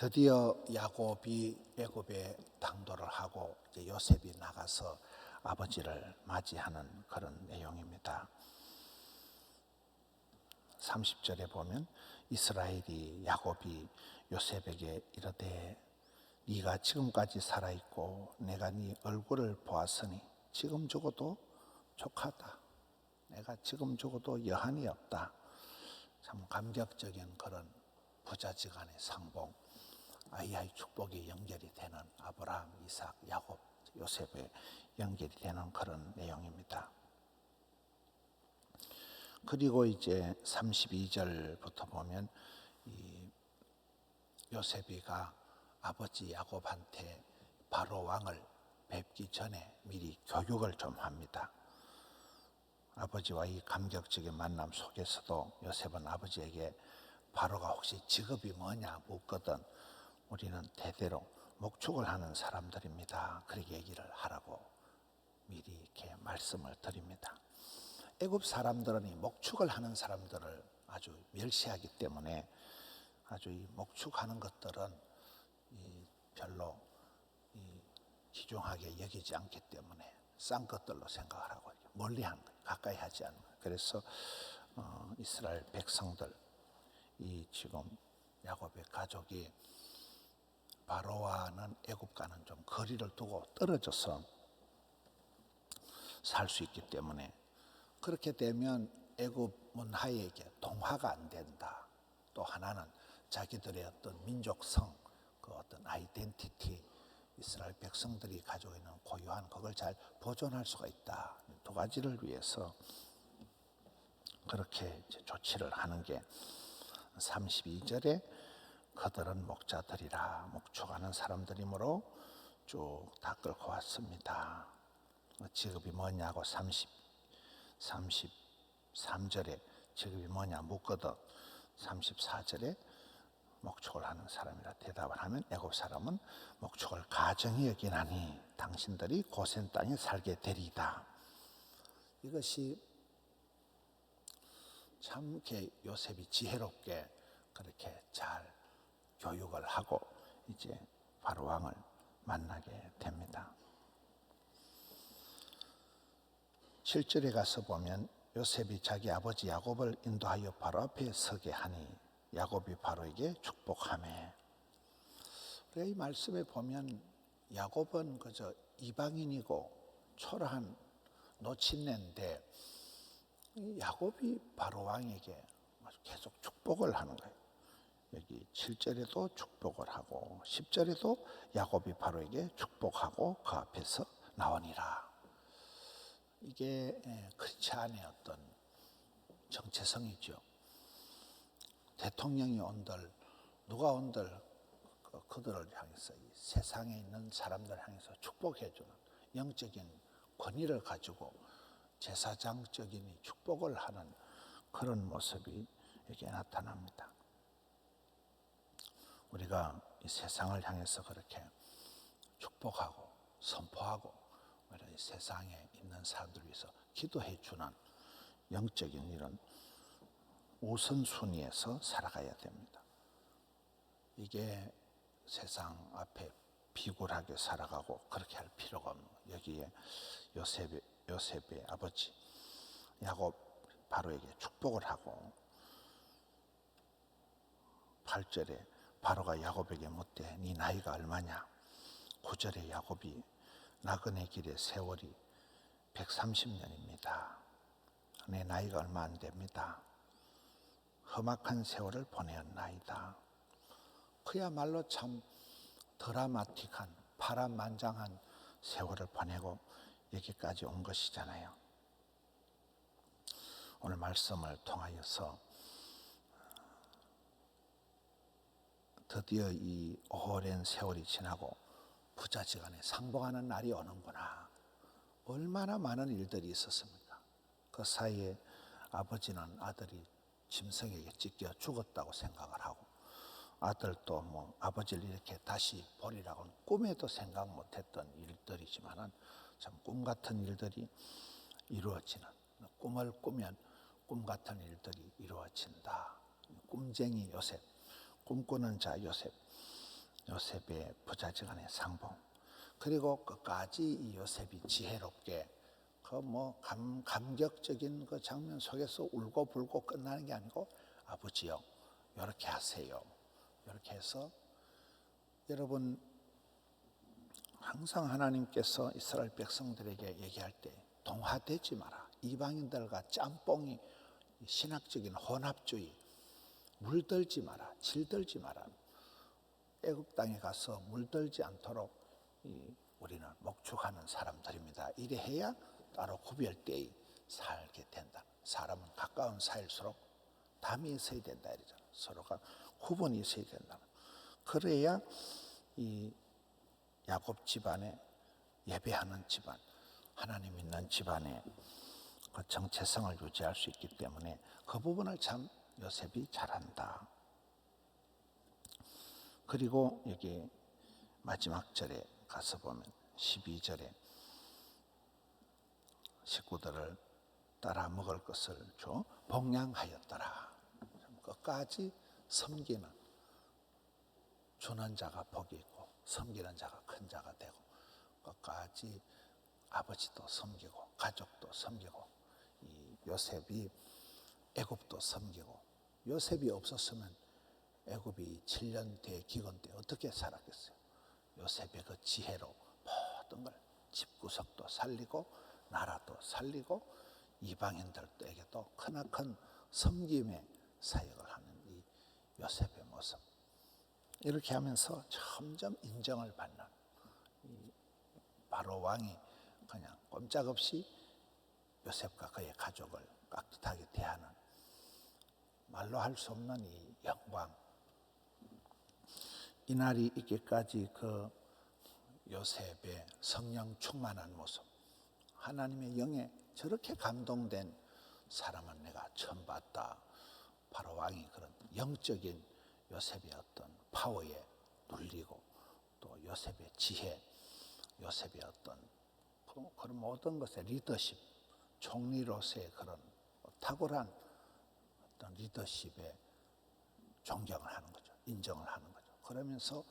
드디어 야곱이 애굽에 당도를 하고 이제 요셉이 나가서 아버지를 맞이하는 그런 내용입니다. 30절에 보면 이스라엘이 야곱이 요셉에게 이르되 네가 지금까지 살아 있고 내가 네 얼굴을 보았으니 지금 죽어도 족하다. 내가 지금 죽어도 여한이 없다. 참 감격적인 그런 부자지간의 상봉, 아이아이 축복이 연결이 되는 아브라함, 이삭, 야곱, 요셉의 연결이 되는 그런 내용입니다. 그리고 이제 32절부터 보면 이 요셉이가 아버지 야곱한테 바로 왕을 뵙기 전에 미리 교육을 좀 합니다. 아버지와 이 감격적인 만남 속에서도 요셉은 아버지에게 바로가 혹시 직업이 뭐냐 묻거든 우리는 대대로 목축을 하는 사람들입니다. 그렇게 얘기를 하라고 미리 이렇게 말씀을 드립니다. 애굽 사람들은 이 목축을 하는 사람들을 아주 멸시하기 때문에 아주 이 목축하는 것들은 이 별로 이 귀중하게 여기지 않기 때문에 싼 것들로 생각을 하고 멀리 한 거예요. 가까이 하지 않는 거예요. 그래서 어, 이스라엘 백성들 이 지금 야곱의 가족이 바로와는 애굽과는 좀 거리를 두고 떨어져서 살 수 있기 때문에 그렇게 되면 애굽 문화에게 동화가 안 된다. 또 하나는 자기들의 어떤 민족성, 그 어떤 아이덴티티, 이스라엘 백성들이 가지고 있는 고유한 그걸 잘 보존할 수가 있다. 두 가지를 위해서 그렇게 조치를 하는 게 32절에 그들은 목자들이라 목축하는 사람들이므로 쭉 다 끌고 왔습니다. 직업이 뭐냐고 30, 33절에 직업이 뭐냐 묻거든 34절에 목축을 하는 사람이라 대답을 하면 애굽 사람은 목축을 가정히 여기나니 당신들이 고센 땅에 살게 되리이다. 이것이 참 요셉이 지혜롭게 그렇게 잘 교육을 하고 이제 바로 왕을 만나게 됩니다. 7절에 가서 보면 요셉이 자기 아버지 야곱을 인도하여 바로 앞에 서게 하니 야곱이 바로에게 축복하매 우리가 이 말씀에 보면 야곱은 그저 이방인이고 초라한 노친네인데 야곱이 바로 왕에게 계속 축복을 하는 거예요. 여기 7절에도 축복을 하고 10절에도 야곱이 바로에게 축복하고 그 앞에서 나오니라. 이게 크리스찬의 어떤 정체성이죠. 대통령이 온들 누가 온들 그, 그들을 향해서 이 세상에 있는 사람들 향해서 축복해 주는 영적인 권위를 가지고 제사장적인 축복을 하는 그런 모습이 여기 나타납니다. 우리가 이 세상을 향해서 그렇게 축복하고 선포하고 이 세상에 있는 사람들 위해서 기도해 주는 영적인 이런 우선순위에서 살아가야 됩니다. 이게 세상 앞에 비굴하게 살아가고 그렇게 할 필요가 없는. 여기에 요셉의, 요셉의 아버지 야곱 바로에게 축복을 하고 8절에 바로가 야곱에게 묻되 네 나이가 얼마냐? 9절에 야곱이 나그네 길의 세월이 130년입니다. 내 나이가 얼마 안 됩니다. 험악한 세월을 보내었나이다. 그야말로 참 드라마틱한 파란만장한 세월을 보내고 여기까지 온 것이잖아요. 오늘 말씀을 통하여서 드디어 이 오랜 세월이 지나고 부자지간에 상봉하는 날이 오는구나. 얼마나 많은 일들이 있었습니까? 그 사이에 아버지는 아들이 짐승에게 찢겨 죽었다고 생각을 하고 아들도 뭐 아버지를 이렇게 다시 보리라고는 꿈에도 생각 못했던 일들이지만은 참 꿈 같은 일들이 이루어지는 꿈을 꾸면 꿈 같은 일들이 이루어진다. 꿈쟁이 요셉, 꿈꾸는 자 요셉. 요셉의 부자지간의 상봉 그리고 끝까지 이 요셉이 지혜롭게 그 뭐 감격적인 그 장면 속에서 울고 불고 끝나는 게 아니고 아버지요 이렇게 하세요 이렇게 해서 여러분 항상 하나님께서 이스라엘 백성들에게 얘기할 때 동화되지 마라 이방인들과 짬뽕이 신학적인 혼합주의 물들지 마라 질들지 마라 애굽 땅에 가서 물들지 않도록 이 우리는 목축하는 사람들입니다. 이래 해야 따로 구별되이 살게 된다. 사람은 가까운 사이일수록 담이 있어야 된다 이러잖아. 서로가 구분이 있어야 된다. 그래야 이 야곱 집안에 예배하는 집안, 하나님 있는 집안에 그 정체성을 유지할 수 있기 때문에 그 부분을 참 요셉이 잘한다. 그리고 여기 마지막 절에 가서 보면 12절에 식구들을 따라 먹을 것을 줘 복양하였더라. 끝까지 섬기는 주는 자가 복이 있고 섬기는 자가 큰 자가 되고 끝까지 아버지도 섬기고 가족도 섬기고 이 요셉이 애굽도 섬기고 요셉이 없었으면 애굽이 7년 대기근 때 어떻게 살았겠어요? 요셉의 그 지혜로 모든 걸 집구석도 살리고 나라도 살리고 이방인들에게도 크나큰 섬김의 사역을 하는 이 요셉의 모습 이렇게 하면서 점점 인정을 받는 바로 왕이 그냥 꼼짝없이 요셉과 그의 가족을 깍듯하게 대하는 말로 할 수 없는 이 영광 이날이 있기까지 그 요셉의 성령 충만한 모습, 하나님의 영에 저렇게 감동된 사람은 내가 처음 봤다. 바로 왕이 그런 영적인 요셉의 어떤 파워에 눌리고 또 요셉의 지혜, 요셉의 어떤 그- 그런 모든 것의 리더십, 총리로서의 그런 탁월한 어떤 리더십에 존경을 하는 거죠. 인정을 하는 거죠. 그러면서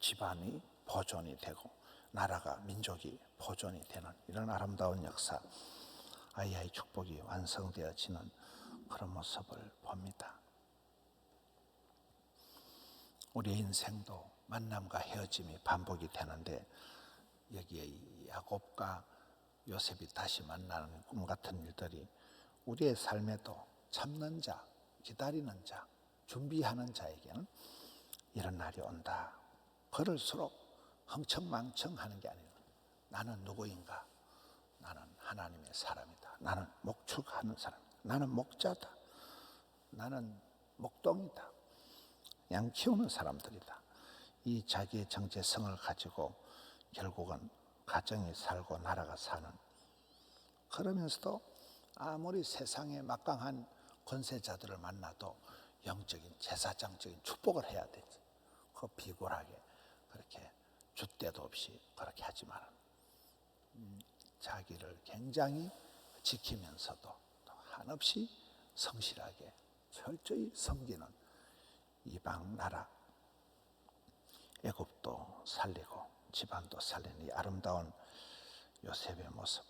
집안이 보존이 되고 나라가 민족이 보존이 되는 이런 아름다운 역사 아이아이 축복이 완성되어지는 그런 모습을 봅니다. 우리의 인생도 만남과 헤어짐이 반복이 되는데 여기에 이 야곱과 요셉이 다시 만나는 꿈 같은 일들이 우리의 삶에도 참는 자, 기다리는 자, 준비하는 자에게는 이런 날이 온다. 그럴수록 흥청망청하는 게 아니라 나는 누구인가? 나는 하나님의 사람이다. 나는 목축하는 사람. 나는 목자다. 나는 목동이다. 양 키우는 사람들이다. 이 자기의 정체성을 가지고 결국은 가정이 살고 나라가 사는 그러면서도 아무리 세상에 막강한 권세자들을 만나도 영적인 제사장적인 축복을 해야 되지. 그 비굴하게 그렇게 줏대도 없이 그렇게 하지만 음, 자기를 굉장히 지키면서도 또 한없이 성실하게 철저히 섬기는 이방 나라. 애굽도 살리고 집안도 살리는 이 아름다운 요셉의 모습.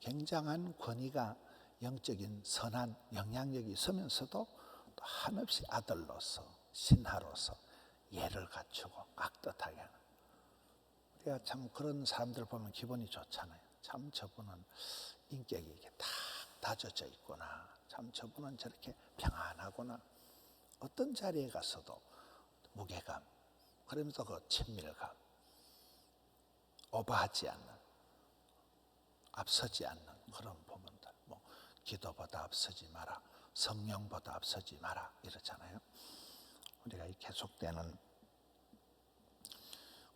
굉장한 권위가 영적인 선한 영향력이 있으면서도 또 한없이 아들로서 신하로서 예를 갖추고 깍듯하게 하는 우리가 참 그런 사람들 보면 기분이 좋잖아요. 참 저분은 인격이 이렇게 딱 다져져 있구나. 참 저분은 저렇게 평안하구나. 어떤 자리에 가서도 무게감, 그러면서 그 친밀감, 오버하지 않는, 앞서지 않는 그런 기도보다 앞서지 마라, 성령보다 앞서지 마라 이러잖아요. 우리가 이 계속되는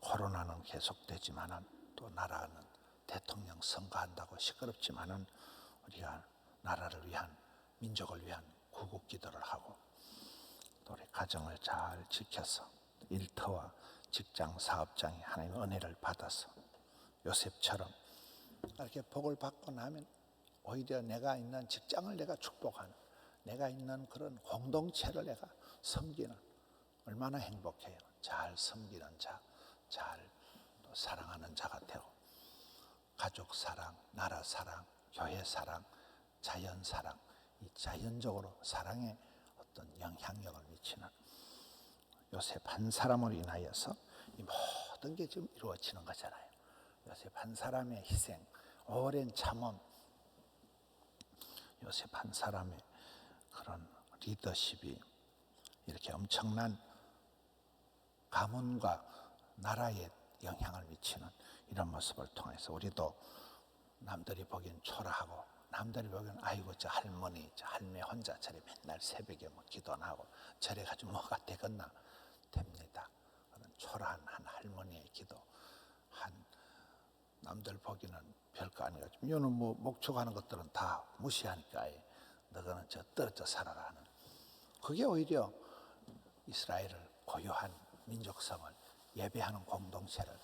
코로나는 계속되지만은 또 나라는 대통령 선거한다고 시끄럽지만은 우리가 나라를 위한 민족을 위한 구국 기도를 하고 또 우리 가정을 잘 지켜서 일터와 직장 사업장이 하나님의 은혜를 받아서 요셉처럼 이렇게 복을 받고 나면 오히려 내가 있는 직장을 내가 축복하는 내가 있는 그런 공동체를 내가 섬기는 얼마나 행복해요. 잘 섬기는 자, 잘또 사랑하는 자가 되고 가족 사랑, 나라 사랑, 교회 사랑, 자연 사랑, 이 자연적으로 사랑에 어떤 영향력을 미치는 요셉 한 사람으로 인하여서 이 모든 게 지금 이루어지는 거잖아요. 요셉 한 사람의 희생, 오랜 참음, 요셉 한 사람의 그런 리더십이 이렇게 엄청난 가문과 나라에 영향을 미치는 이런 모습을 통해서 우리도 남들이 보기엔 초라하고 남들이 보기엔 아이고 저 할머니 저 할매 혼자 저래 맨날 새벽에 뭐 기도나 하고 저래 가지고 뭐가 되겠나 됩니다. 그런 초라한 한 할머니의 기도 한 남들 보기는 별거 아니고 이거는 뭐 목축하는 것들은 다 무시하니까 너는 저 떨어져 살아라 하는 그게 오히려 이스라엘을 고유한 민족성을 예배하는 공동체를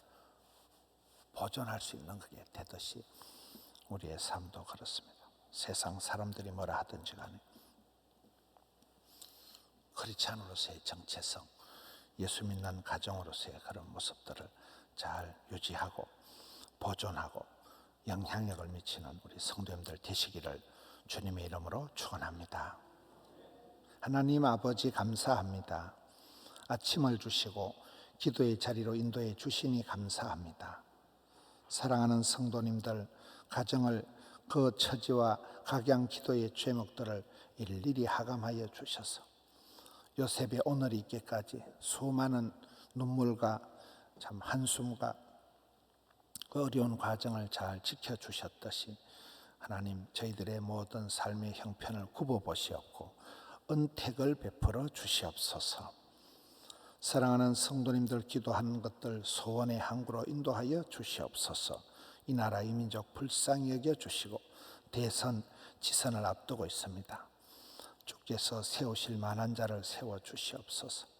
보존할 수 있는 그게 되듯이 우리의 삶도 그렇습니다. 세상 사람들이 뭐라 하든지 간에 크리스찬으로서의 정체성, 예수 믿는 가정으로서의 그런 모습들을 잘 유지하고 보존하고 영향력을 미치는 우리 성도님들 되시기를 주님의 이름으로 축원합니다. 하나님 아버지 감사합니다. 아침을 주시고 기도의 자리로 인도해 주시니 감사합니다. 사랑하는 성도님들 가정을 그 처지와 각양 기도의 죄목들을 일일이 하감하여 주셔서 요셉의 오늘이 있기까지 수많은 눈물과 참 한숨과 그 어려운 과정을 잘 지켜주셨듯이 하나님 저희들의 모든 삶의 형편을 굽어보시옵고 은택을 베풀어 주시옵소서. 사랑하는 성도님들 기도하는 것들 소원의 항구로 인도하여 주시옵소서. 이 나라 이 민족 불쌍히 여겨 주시고 대선 지선을 앞두고 있습니다. 주께서 세우실 만한 자를 세워 주시옵소서.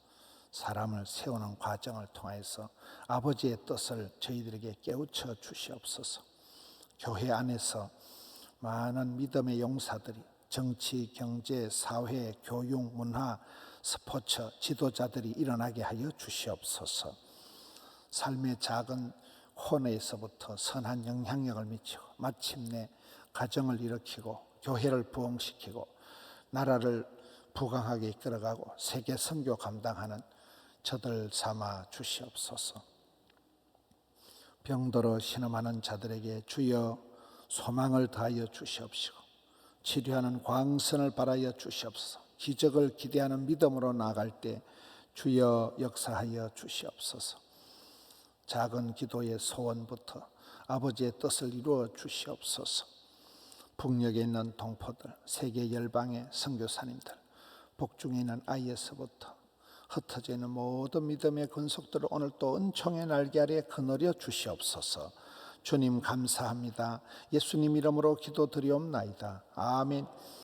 사람을 세우는 과정을 통해서 아버지의 뜻을 저희들에게 깨우쳐 주시옵소서. 교회 안에서 많은 믿음의 용사들이 정치, 경제, 사회, 교육, 문화, 스포츠 지도자들이 일어나게 하여 주시옵소서. 삶의 작은 코너에서부터 선한 영향력을 미치고 마침내 가정을 일으키고 교회를 부흥시키고 나라를 부강하게 이끌어가고 세계 선교 감당하는 저들 삼아 주시옵소서. 병들어 신음하는 자들에게 주여 소망을 다하여 주시옵시고 치료하는 광선을 바라여 주시옵소서. 기적을 기대하는 믿음으로 나갈 때 주여 역사하여 주시옵소서. 작은 기도의 소원부터 아버지의 뜻을 이루어 주시옵소서. 북녘에 있는 동포들, 세계 열방의 선교사님들, 복중에 있는 아이에서부터 흩어져 있는 모든 믿음의 근속들을 오늘 또 은총의 날개 아래 거느려 주시옵소서. 주님 감사합니다. 예수님 이름으로 기도드리옵나이다. 아멘.